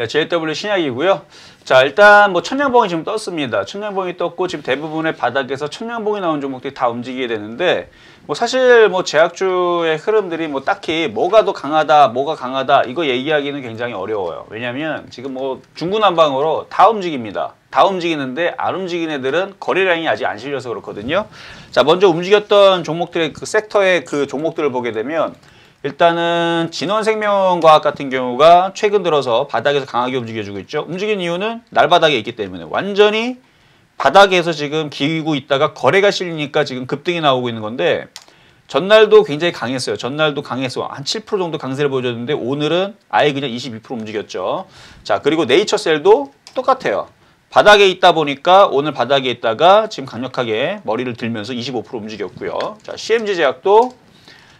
네, JW 신약이고요. 자, 일단 뭐 천냥봉이 지금 떴습니다. 천냥봉이 떴고 지금 대부분의 바닥에서 천냥봉이 나온 종목들이 다 움직이게 되는데 뭐 사실 뭐 제약주의 흐름들이 뭐 딱히 뭐가 더 강하다, 뭐가 강하다 이거 얘기하기는 굉장히 어려워요. 왜냐면 지금 뭐 중구난방으로 다 움직입니다. 다 움직이는데 안 움직이는 애들은 거래량이 아직 안 실려서 그렇거든요. 자, 먼저 움직였던 종목들의 그 섹터의 그 종목들을 보게 되면 일단은 진원생명과학 같은 경우가 최근 들어서 바닥에서 강하게 움직여주고 있죠. 움직인 이유는 날바닥에 있기 때문에 완전히 바닥에서 지금 기고 있다가 거래가 실리니까 지금 급등이 나오고 있는 건데 전날도 굉장히 강했어요. 전날도 강해서 한 7% 정도 강세를 보여줬는데 오늘은 아예 그냥 22% 움직였죠. 자 그리고 네이처셀도 똑같아요. 바닥에 있다 보니까 오늘 바닥에 있다가 지금 강력하게 머리를 들면서 25% 움직였고요. 자 CMG 제약도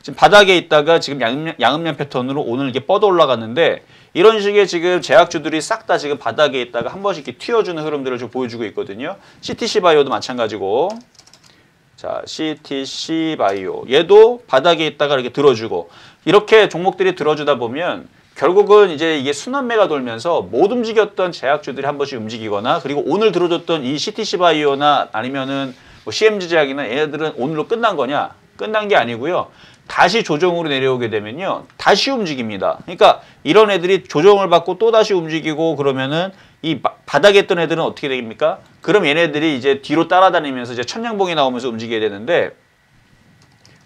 지금 바닥에 있다가 지금 양음량 패턴으로 오늘 이게 뻗어 올라갔는데 이런 식의 지금 제약주들이 싹 다 지금 바닥에 있다가 한 번씩 이렇게 튀어주는 흐름들을 좀 보여주고 있거든요. CTC 바이오도 마찬가지고 자 CTC 바이오 얘도 바닥에 있다가 이렇게 들어주고 이렇게 종목들이 들어주다 보면 결국은 이제 이게 순환매가 돌면서 못 움직였던 제약주들이 한 번씩 움직이거나 그리고 오늘 들어줬던 이 CTC 바이오나 아니면은 뭐 CMG 제약이나 얘네들은 오늘로 끝난 거냐? 끝난 게 아니고요. 다시 조정으로 내려오게 되면요. 다시 움직입니다. 그러니까 이런 애들이 조정을 받고 또 다시 움직이고 그러면은 이 바닥에 있던 애들은 어떻게 됩니까? 그럼 얘네들이 이제 뒤로 따라다니면서 이제 천냥봉이 나오면서 움직여야 되는데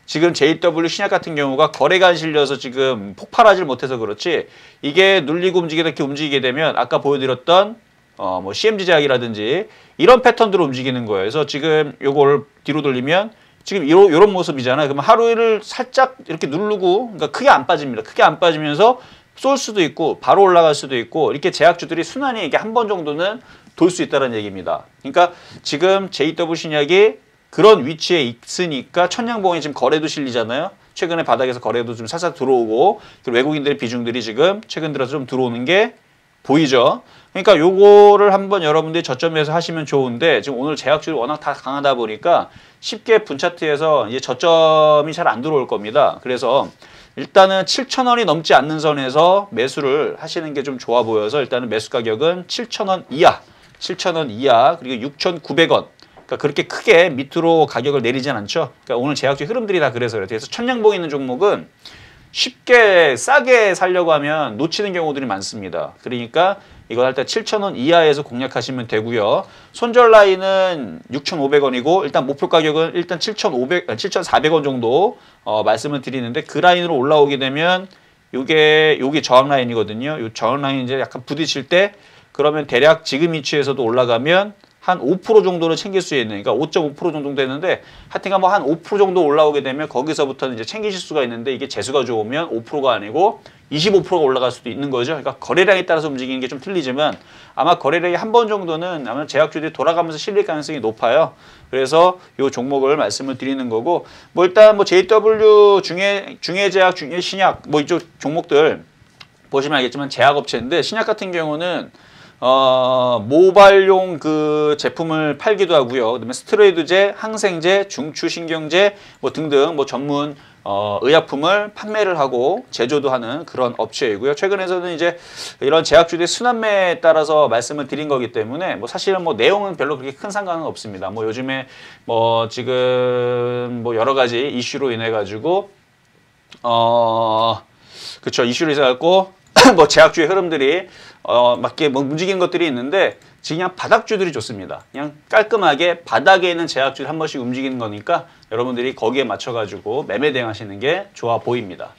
지금 JW 신약 같은 경우가 거래가 안 실려서 지금 폭발하지 못해서 그렇지 이게 눌리고 움직이다 이렇게 움직이게 되면 아까 보여드렸던 어 뭐 CMG 제약이라든지 이런 패턴으로 움직이는 거예요. 그래서 지금 요걸 뒤로 돌리면 지금 이런, 이런 모습이잖아요. 그러면 하루를 살짝 이렇게 누르고, 그러니까 크게 안 빠집니다. 크게 안 빠지면서 쏠 수도 있고, 바로 올라갈 수도 있고, 이렇게 제약주들이 순환이 이게 한 번 정도는 돌 수 있다는 얘기입니다. 그러니까 지금 JW 신약이 그런 위치에 있으니까 천냥봉이 지금 거래도 실리잖아요. 최근에 바닥에서 거래도 좀 살짝 들어오고, 외국인들의 비중들이 지금 최근 들어서 좀 들어오는 게 보이죠. 그러니까 요거를 한번 여러분들이 저점에서 하시면 좋은데 지금 오늘 제약주들이 워낙 다 강하다 보니까 쉽게 분차트에서 이제 저점이 잘 안 들어올 겁니다. 그래서 일단은 7,000원이 넘지 않는 선에서 매수를 하시는 게 좀 좋아 보여서 일단은 매수 가격은 7,000원 이하, 7,000원 이하 그리고 6,900원 그러니까 그렇게 크게 밑으로 가격을 내리진 않죠. 그러니까 오늘 제약주 흐름들이 다 그래서. 그래서 천냥봉 있는 종목은 쉽게 싸게 살려고 하면 놓치는 경우들이 많습니다. 그러니까 이거 할 때 7,000원 이하에서 공략하시면 되고요. 손절 라인은 6,500원이고 일단 목표 가격은 일단 7,500, 7,400원 정도 어, 말씀을 드리는데 그 라인으로 올라오게 되면 요게 요게 저항 라인이거든요. 요 저항 라인 이제 약간 부딪힐 때 그러면 대략 지금 위치에서도 올라가면 한 5% 정도는 챙길 수 있는 그러니까 5.5% 정도 되는데 하여튼간 뭐 한 5% 정도 올라오게 되면 거기서부터는 이제 챙기실 수가 있는데 이게 재수가 좋으면 5%가 아니고 25%가 올라갈 수도 있는 거죠. 그러니까 거래량에 따라서 움직이는 게 좀 틀리지만 아마 거래량이 한 번 정도는 아마 제약주들이 돌아가면서 실릴 가능성이 높아요. 그래서 이 종목을 말씀을 드리는 거고 뭐 일단 뭐 JW 중에 중에 제약 중에 신약 뭐 이쪽 종목들 보시면 알겠지만 제약업체인데 신약 같은 경우는 어, 모발용 그 제품을 팔기도 하고요. 그다음에 스테로이드제, 항생제, 중추신경제 뭐 등등 뭐 전문 어, 의약품을 판매를 하고 제조도 하는 그런 업체이고요. 최근에서는 이제 이런 제약주들의 순환매에 따라서 말씀을 드린 거기 때문에 뭐 사실은 뭐 내용은 별로 그렇게 큰 상관은 없습니다. 뭐 요즘에 뭐 지금 뭐 여러 가지 이슈로 인해 가지고 어 그쵸 이슈로 인해 갖고 뭐 제약주의 흐름들이 어, 맞게 뭐 움직이는 것들이 있는데 그냥 바닥주들이 좋습니다. 그냥 깔끔하게 바닥에 있는 제약주를 한 번씩 움직이는 거니까 여러분들이 거기에 맞춰가지고 매매 대응하시는 게 좋아 보입니다.